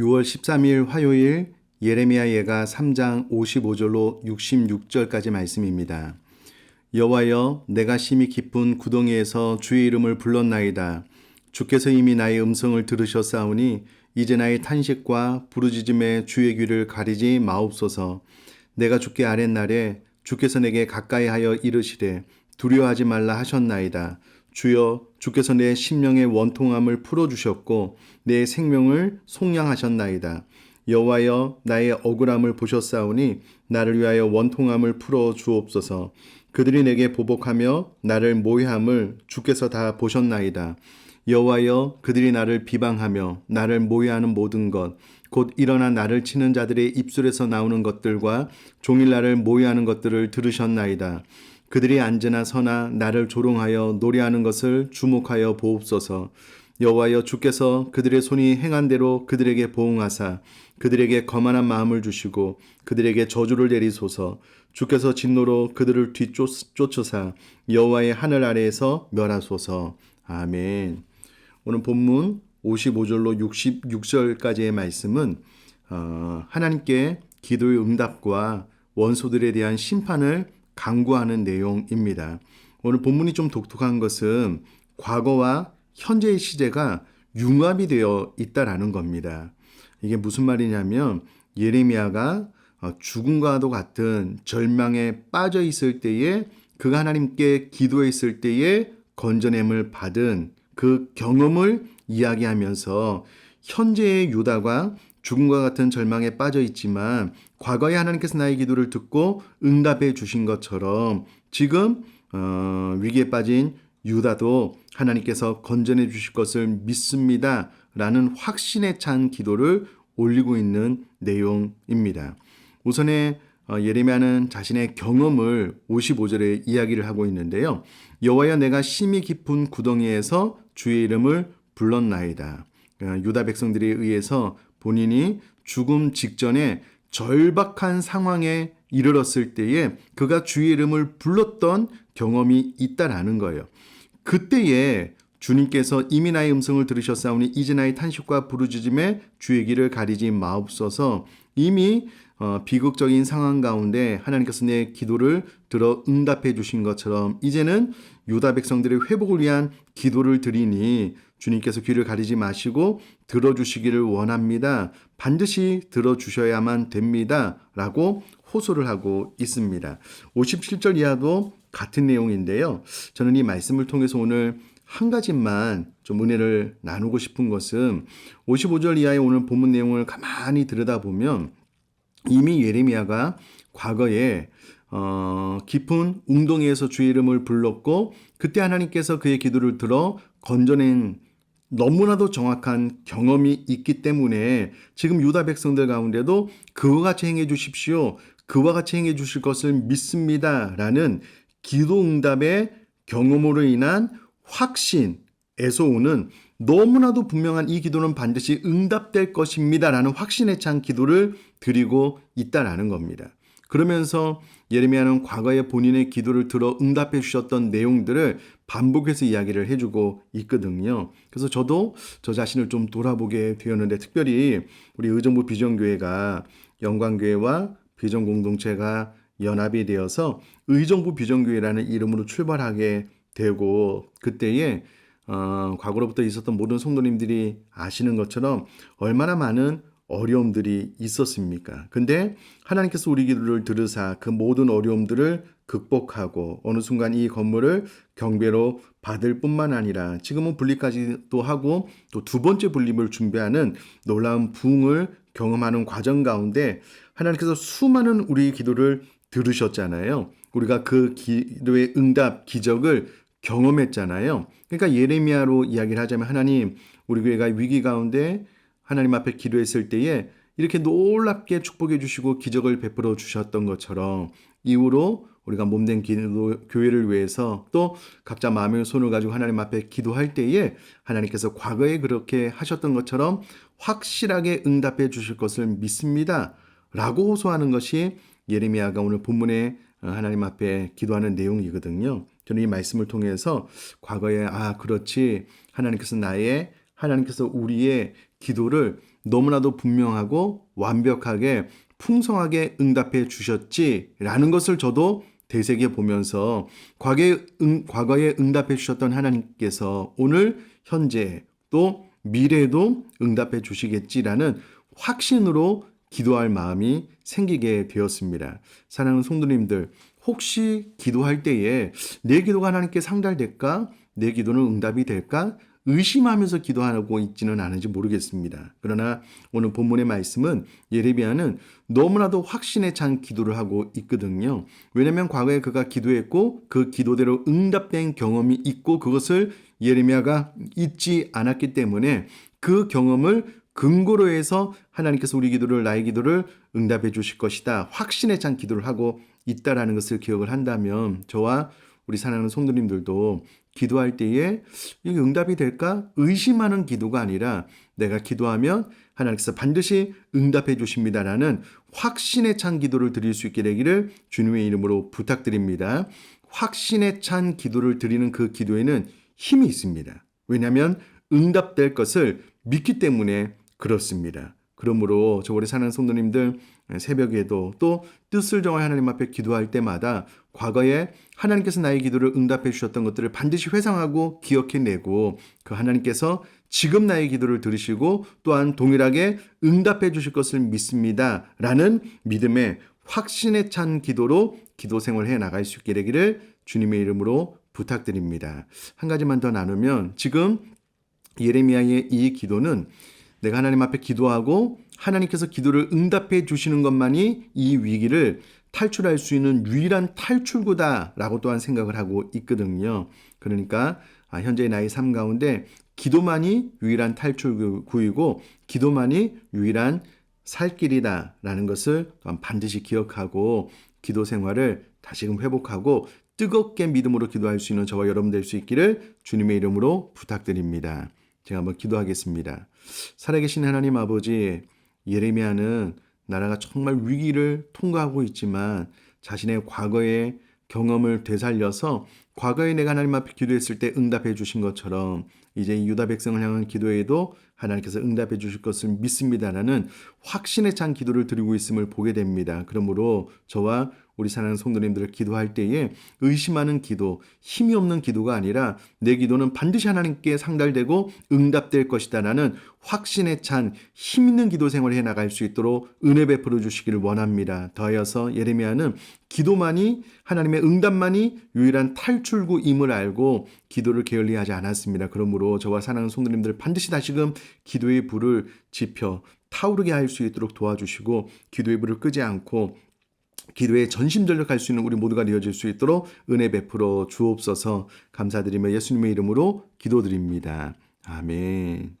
6월 13일 화요일 예레미야 예가 3장 55절로 66절까지 말씀입니다. 여호와여 내가 심히 깊은 구덩이에서 주의 이름을 불렀나이다. 주께서 이미 나의 음성을 들으셨사오니 이제 나의 탄식과 부르짖음에 주의 귀를 가리지 마옵소서. 내가 주께 아랫날에 주께서 내게 가까이 하여 이르시되 두려워하지 말라 하셨나이다. 주여 주께서 내 심령의 원통함을 풀어 주셨고 내 생명을 속량하셨나이다. 여호와여 나의 억울함을 보셨사오니 나를 위하여 원통함을 풀어 주옵소서. 그들이 내게 보복하며 나를 모해함을 주께서 다 보셨나이다. 여호와여 그들이 나를 비방하며 나를 모해하는 모든 것 곧 일어나 나를 치는 자들의 입술에서 나오는 것들과 종일 나를 모해하는 것들을 들으셨나이다. 그들이 앉으나 서나 나를 조롱하여 노래하는 것을 주목하여 보옵소서. 여호와여 주께서 그들의 손이 행한 대로 그들에게 보응하사 그들에게 거만한 마음을 주시고 그들에게 저주를 내리소서. 주께서 진노로 그들을 뒤쫓으사 여호와의 하늘 아래에서 멸하소서. 아멘. 오늘 본문 55절로 66절까지의 말씀은 어, 하나님께 기도의 응답과 원소들에 대한 심판을 강구하는 내용입니다. 오늘 본문이 좀 독특한 것은 과거와 현재의 시제가 융합이 되어 있다라는 겁니다. 이게 무슨 말이냐면 예레미야가 어, 죽음과도 같은 절망에 빠져 있을 때에 그가 하나님께 기도했을 때에 건져냄을 받은 그 경험을 이야기하면서 현재의 유다가 죽음과 같은 절망에 빠져 있지만 과거에 하나님께서 나의 기도를 듣고 응답해 주신 것처럼 지금 어, 위기에 빠진 유다도 하나님께서 건져내 주실 것을 믿습니다. 라는 확신에 찬 기도를 올리고 있는 내용입니다. 우선에 어, 예레미야는 자신의 경험을 55절에 이야기를 하고 있는데요. 여호와여 내가 심히 깊은 구덩이에서 주의 이름을 불렀나이다. 어, 유다 백성들에 의해서 본인이 죽음 직전에 절박한 상황에 이르렀을 때에 그가 주의 이름을 불렀던 경험이 있다라는 거예요. 그때에 주님께서 이미 나의 음성을 들으셨사오니 이제 나의 탄식과 부르짖음에 주의 길을 가리지 마옵소서 이미 어, 비극적인 상황 가운데 하나님께서 내 기도를 들어 응답해 주신 것처럼 이제는 유다 백성들의 회복을 위한 기도를 드리니 주님께서 귀를 가리지 마시고 들어주시기를 원합니다. 반드시 들어주셔야만 됩니다. 라고 호소를 하고 있습니다. 57절 이하도 같은 내용인데요. 저는 이 말씀을 통해서 오늘 한 가지만 좀 은혜를 나누고 싶은 것은 55절 이하의 오늘 본문 내용을 가만히 들여다보면 이미 예레미야가 과거에 어, 깊은 웅덩이에서 주의 이름을 불렀고 그때 하나님께서 그의 기도를 들어 건져낸 너무나도 정확한 경험이 있기 때문에 지금 유다 백성들 가운데도 그와 같이 행해 주십시오. 그와 같이 행해 주실 것을 믿습니다. 라는 기도 응답의 경험으로 인한 확신에서 오는 너무나도 분명한 이 기도는 반드시 응답될 것입니다. 라는 확신에 찬 기도를 드리고 있다라는 겁니다. 그러면서 예레미야는 과거에 본인의 기도를 들어 응답해 주셨던 내용들을 반복해서 이야기를 해주고 있거든요. 그래서 저도 저 자신을 좀 돌아보게 되었는데 특별히 우리 의정부 비전교회가 영광교회와 비전공동체가 연합이 되어서 의정부 비전교회라는 이름으로 출발하게 되고 그때에 어, 과거로부터 있었던 모든 성도님들이 아시는 것처럼 얼마나 많은 어려움들이 있었습니까? 근데 하나님께서 우리 기도를 들으사 그 모든 어려움들을 극복하고 어느 순간 이 건물을 경배로 받을 뿐만 아니라 지금은 분리까지도 하고 또 두 번째 분립을 준비하는 놀라운 부흥을 경험하는 과정 가운데 하나님께서 수많은 우리 기도를 들으셨잖아요. 우리가 그 기도의 응답 기적을 경험했잖아요. 그러니까 예레미야로 이야기를 하자면 하나님 우리 교회가 위기 가운데 하나님 앞에 기도했을 때에 이렇게 놀랍게 축복해 주시고 기적을 베풀어 주셨던 것처럼 이후로 우리가 몸된 기도 교회를 위해서 또 각자 마음의 손을 가지고 하나님 앞에 기도할 때에 하나님께서 과거에 그렇게 하셨던 것처럼 확실하게 응답해 주실 것을 믿습니다. 라고 호소하는 것이 예레미야가 오늘 본문에 하나님 앞에 기도하는 내용이거든요. 저는 이 말씀을 통해서 과거에 아 그렇지 하나님께서 나의 하나님께서 우리의 기도를 너무나도 분명하고 완벽하게 풍성하게 응답해 주셨지라는 것을 저도 되새겨 보면서 과거에, 응, 과거에 응답해 주셨던 하나님께서 오늘 현재 또 미래에도 응답해 주시겠지라는 확신으로 기도할 마음이 생기게 되었습니다. 사랑하는 성도님들, 혹시 기도할 때에 내 기도가 하나님께 상달될까? 내 기도는 응답이 될까? 의심하면서 기도하고 있지는 않은지 모르겠습니다. 그러나 오늘 본문의 말씀은 예레미야는 너무나도 확신에 찬 기도를 하고 있거든요. 왜냐하면 과거에 그가 기도했고 그 기도대로 응답된 경험이 있고 그것을 예레미야가 잊지 않았기 때문에 그 경험을 근거로 해서 하나님께서 우리 기도를 나의 기도를 응답해 주실 것이다. 확신에 찬 기도를 하고 있다라는 것을 기억을 한다면 저와 우리 사랑하는 성도님들도 기도할 때에 이게 응답이 될까 의심하는 기도가 아니라 내가 기도하면 하나님께서 반드시 응답해 주십니다라는 확신에 찬 기도를 드릴 수 있게 되기를 주님의 이름으로 부탁드립니다. 확신에 찬 기도를 드리는 그 기도에는 힘이 있습니다. 왜냐하면 응답될 것을 믿기 때문에 그렇습니다. 그러므로 저 우리 사는 성도님들 새벽에도 또 뜻을 정할 하나님 앞에 기도할 때마다 과거에 하나님께서 나의 기도를 응답해 주셨던 것들을 반드시 회상하고 기억해내고 그 하나님께서 지금 나의 기도를 들으시고 또한 동일하게 응답해 주실 것을 믿습니다. 라는 믿음의 확신에 찬 기도로 기도 생활해 나갈 수 있게 되기를 주님의 이름으로 부탁드립니다. 한 가지만 더 나누면 지금 예레미야의 이 기도는 내가 하나님 앞에 기도하고 하나님께서 기도를 응답해 주시는 것만이 이 위기를 탈출할 수 있는 유일한 탈출구다라고 또한 생각을 하고 있거든요. 그러니까 아, 현재의 나의 삶 가운데 기도만이 유일한 탈출구이고 기도만이 유일한 살 길이다라는 것을 반드시 기억하고 기도 생활을 다시금 회복하고 뜨겁게 믿음으로 기도할 수 있는 저와 여러분 될 수 있기를 주님의 이름으로 부탁드립니다. 제가 한번 기도하겠습니다. 살아계신 하나님 아버지, 예레미야는 나라가 정말 위기를 통과하고 있지만 자신의 과거의 경험을 되살려서 과거에 내가 하나님 앞에 기도했을 때 응답해 주신 것처럼 이제 이 유다 백성을 향한 기도에도 하나님께서 응답해 주실 것을 믿습니다라는 확신에 찬 기도를 드리고 있음을 보게 됩니다. 그러므로 저와 우리 사랑하는 성도님들을 기도할 때에 의심하는 기도, 힘이 없는 기도가 아니라 내 기도는 반드시 하나님께 상달되고 응답될 것이다 라는 확신에 찬 힘 있는 기도 생활을 해 나갈 수 있도록 은혜 베풀어 주시기를 원합니다. 더하여서 예레미야는 기도만이 하나님의 응답만이 유일한 탈출구임을 알고 기도를 게을리하지 않았습니다. 그러므로 저와 사랑하는 성도님들 반드시 다시금 기도의 불을 지펴 타오르게 할 수 있도록 도와주시고 기도의 불을 끄지 않고 기도에 전심전력할 수 있는 우리 모두가 되어질 수 있도록 은혜 베풀어 주옵소서 감사드리며 예수님의 이름으로 기도드립니다. 아멘.